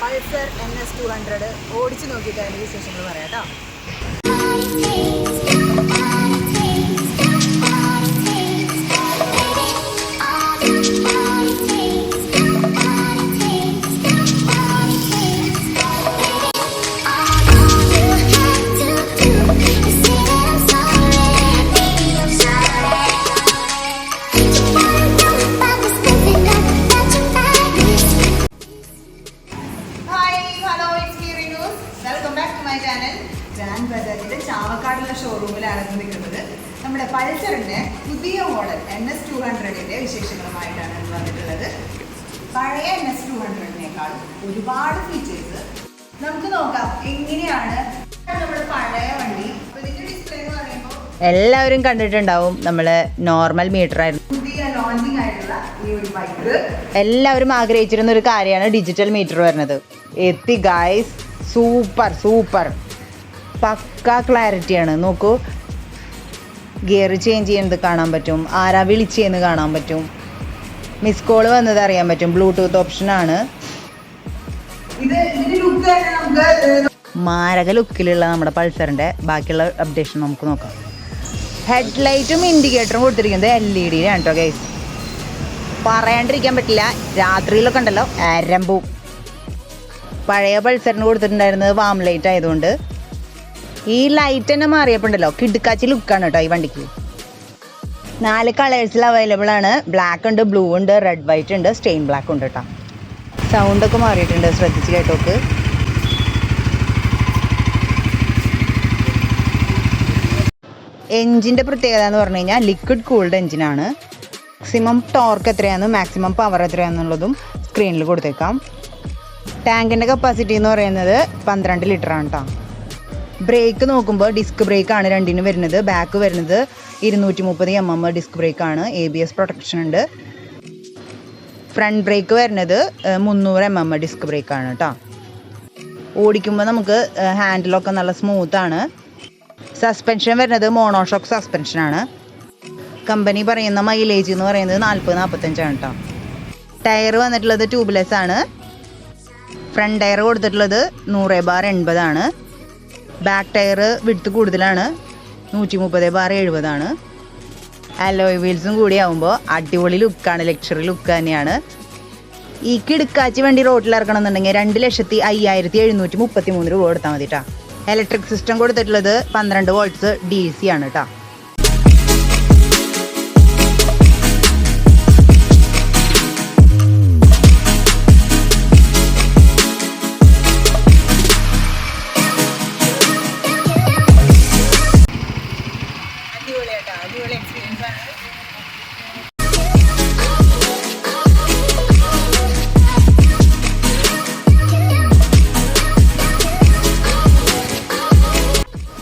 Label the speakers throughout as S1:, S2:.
S1: Pulsar N S two hundred ഓടിച്ചു നോക്കിയിട്ട് അതിന്റെ വിശേഷങ്ങൾ പറയാം കേട്ടോ. ചാവക്കാടുള്ള ഷോറൂമിലാണ് നിൽക്കുന്നത്? നമ്മുടെ പൾസറിന്റെ പുതിയ മോഡൽ എൻ എസ് ടു ഹൺഡ്രഡിന്റെ വിശേഷങ്ങളുമായിട്ടാണ് വന്നിട്ടുള്ളത്. പഴയ എൻ എസ് ടു ഹൺഡ്രഡിനേക്കാളും ഒരുപാട് ഫീച്ചേഴ്സ് നമുക്ക് നോക്കാം. എങ്ങനെയാണ് നമ്മുടെ പഴയ വണ്ടി? ഡിസ്പ്ലേ എന്ന് പറയുമ്പോൾ
S2: എല്ലാവരും കണ്ടിട്ടുണ്ടാവും നമ്മൾ നോർമൽ മീറ്റർ ആയിരുന്നു.
S1: പുതിയ ലോഞ്ചിങ് ആയിട്ടുള്ള ഈ ഒരു ബൈക്ക്
S2: എല്ലാവരും ആഗ്രഹിച്ചിരുന്ന ഒരു കാര്യമാണ് ഡിജിറ്റൽ മീറ്റർ വരുന്നത്. എത്തി ഗായ്സ് സൂപ്പർ സൂപ്പർ പക്ക ക്ലാരിറ്റിയാണ് നോക്കൂ. ഗിയർ ചേഞ്ച് ചെയ്യുന്നത് കാണാൻ പറ്റും. ആരാ വിളിച്ചെന്ന് കാണാൻ പറ്റും. മിസ് കോൾ വന്നത് അറിയാൻ പറ്റും. ബ്ലൂടൂത്ത് ഓപ്ഷനാണ്
S1: ആണ്.
S2: മാരക ലുക്കിലുള്ള നമ്മുടെ പൾസറിന്റെ ബാക്കിയുള്ള അപ്ഡേഷൻ നമുക്ക് നോക്കാം. ഹെഡ് ലൈറ്റും ഇൻഡിക്കേറ്ററും കൊടുത്തിരിക്കുന്നത് എൽ ഇ ഡിയിലാണ് കേട്ടോ ഗൈസ് പറയാണ്ടിരിക്കാൻ പറ്റില്ല. രാത്രിയിലൊക്കെ ഉണ്ടല്ലോ ആരംഭവും. പഴയ പൾസറിന് കൊടുത്തിട്ടുണ്ടായിരുന്നത് വാം ലൈറ്റ് ആയതുകൊണ്ട്. ഈ ലൈറ്റ് തന്നെ മാറിയപ്പോണ്ടല്ലോ. കിടുക്കാച്ചി ലുക്കാണ് കേട്ടോ ഈ വണ്ടിക്ക്. നാല് കളേഴ്സിൽ അവൈലബിൾ ആണ്. ബ്ലാക്ക് ഉണ്ട് ബ്ലൂ ഉണ്ട് റെഡ് വൈറ്റ് ഉണ്ട് സ്റ്റെയിൻ ബ്ലാക്ക് ഉണ്ട് കേട്ടോ സൗണ്ടൊക്കെ മാറിയിട്ടുണ്ട് ശ്രദ്ധിച്ച് കേട്ടോക്ക്. എഞ്ചിന്റെ പ്രത്യേകത എന്ന് പറഞ്ഞു കഴിഞ്ഞാൽ ലിക്വിഡ് കൂൾഡ് എഞ്ചിനാണ് മാക്സിമം ടോർക്ക് എത്രയാണ് മാക്സിമം പവർ എത്രയാണെന്നുള്ളതും സ്ക്രീനിൽ കൊടുത്തേക്കാം. ടാങ്കിന്റെ കപ്പാസിറ്റി എന്ന് പറയുന്നത് പന്ത്രണ്ട് ലിറ്ററാണ് കേട്ടോ ബ്രേക്ക് നോക്കുമ്പോൾ ഡിസ്ക് ബ്രേക്ക് ആണ് രണ്ടിനും വരുന്നത്. ബാക്ക് വരുന്നത് ഇരുന്നൂറ്റി മുപ്പത് എം എം ഡിസ്ക് ബ്രേക്ക് ആണ് എ ബി എസ് പ്രൊട്ടക്ഷൻ ഉണ്ട്. ഫ്രണ്ട് ബ്രേക്ക് വരുന്നത് മുന്നൂറ് എം എം ഡിസ്ക് ബ്രേക്ക് ആണ് കേട്ടോ. ഓടിക്കുമ്പോൾ നമുക്ക് ഹാൻഡിലൊക്കെ നല്ല സ്മൂത്ത് ആണ്. സസ്പെൻഷൻ വരുന്നത് മോണോഷോക്ക് സസ്പെൻഷൻ ആണ്. കമ്പനി പറയുന്ന മൈലേജ് എന്ന് പറയുന്നത് നാൽപ്പത് നാൽപ്പത്തഞ്ചാണ് കേട്ടോ. ടയർ വന്നിട്ടുള്ളത് ട്യൂബ്ലെസ് ആണ്. ഫ്രണ്ട് ടയർ കൊടുത്തിട്ടുള്ളത് നൂറ് ബാർ എൺപതാണ് ബാക്ക് ടയർ വിടുത്ത് കൂടുതലാണ്. നൂറ്റി മുപ്പത് ബാർ എഴുപതാണ് അലോയ് വീൽസും കൂടി ആകുമ്പോൾ അടിപൊളി ലുക്കാണ് ലക്ഷറി ലുക്ക് തന്നെയാണ്. ഈ കിടുക്കാച്ചി വണ്ടി റോട്ടിൽ ഇറക്കണം എന്നുണ്ടെങ്കിൽ രണ്ട് ലക്ഷത്തി അയ്യായിരത്തി എഴുന്നൂറ്റി മുപ്പത്തി മൂന്ന് രൂപ കൊടുത്താൽ മതി കേട്ടോ ഇലക്ട്രിക് സിസ്റ്റം കൊടുത്തിട്ടുള്ളത് പന്ത്രണ്ട് വോൾട്ട്സ് ഡി സി ആണ് കേട്ടോ
S1: അടിപൊളിയാട്ടോ അടിപൊളി എക്സ്പീരിയൻസ് ആണ്.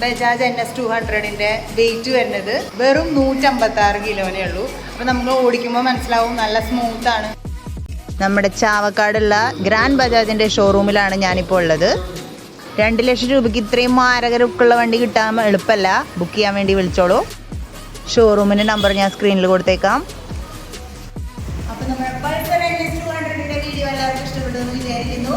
S1: ബജാജ് എൻ എസ് ടു ഹൺഡ്രഡിന്റെ വെയിറ്റ് വരുന്നത് വെറും നൂറ്റമ്പത്തി ആറ് കിലോനേ ഉള്ളൂ. അപ്പൊ നമുക്ക് ഓടിക്കുമ്പോൾ മനസ്സിലാവും നല്ല സ്മൂത്ത് ആണ്.
S2: നമ്മുടെ ചാവക്കാടുള്ള ഗ്രാൻഡ് ബജാജിന്റെ ഷോറൂമിലാണ് ഞാനിപ്പോൾ ഉള്ളത്. രണ്ട് ലക്ഷം രൂപയ്ക്ക് ഇത്രയും മാരക ലുക്കുള്ള വണ്ടി കിട്ടാൻ എളുപ്പമല്ല ബുക്ക് ചെയ്യാൻ വേണ്ടി വിളിച്ചോളൂ. ഷോറൂമിന്റെ നമ്പർ ഞാൻ സ്ക്രീനിൽ കൊടുത്തേക്കാം.
S1: അപ്പൊ നമ്മുടെ വീഡിയോ എല്ലാവർക്കും ഇഷ്ടപ്പെട്ടു വിചാരിക്കുന്നു.